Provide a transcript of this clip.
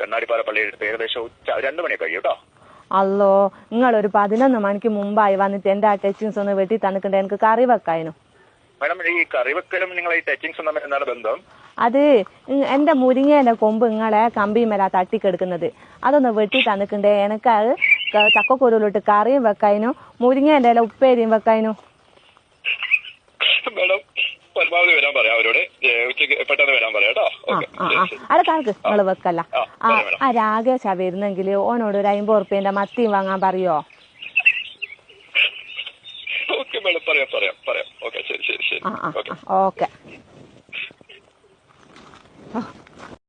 കണ്ണാടിപ്പാറ പള്ളിയുടെ അടുത്ത് ഏകദേശം ഉച്ച രണ്ടു മണിയൊക്കെ കഴിയും കേട്ടോ. അല്ലോ നിങ്ങൾ ഒരു പതിനൊന്ന് മണിക്ക് മുമ്പായി വന്നിട്ട് എന്റെ ആ ടച്ചിങ്സ് ഒന്ന് വെട്ടി തന്നിട്ടുണ്ട്. എനിക്ക് കറി വെക്കായിരുന്നു മാഡം ഈ കറി വെക്കലും നിങ്ങൾ ഈ ടച്ചിങ്സും തമ്മിൽ എന്താണ് ബന്ധം? അത് എന്റെ മുരിങ്ങേന്റെ കൊമ്പ് ഇങ്ങളെ കമ്പിമേല തട്ടിക്കെടുക്കുന്നത്. അതൊന്ന് വെട്ടി തന്നിട്ടുണ്ടേ. എനിക്ക് അത് ചക്കക്കുരുലിട്ട് കറിയും വെക്കാനും? മുരിങ്ങേന്റെ ഇല ഉപ്പേരിയും വെക്കാനും? മാഡം പറയാം അവരോട്. ഉച്ചയ്ക്ക് പെട്ടെന്ന് വരാൻ പറയാം കേട്ടോ. അത് കണക്ക് നിങ്ങൾ വെക്കല്ല. ആ, രാകേശാ വരുന്നെങ്കിൽ ഓനോട് ഒരു അമ്പത് ഉറുപ്പ്യന്റെ മത്തിയും വാങ്ങാൻ പറയോ? ഓക്കെ മാഡം പറയാം പറയാം പറയാം. ഓക്കെ ശരി ശരി ശരി. ഓക്കെ.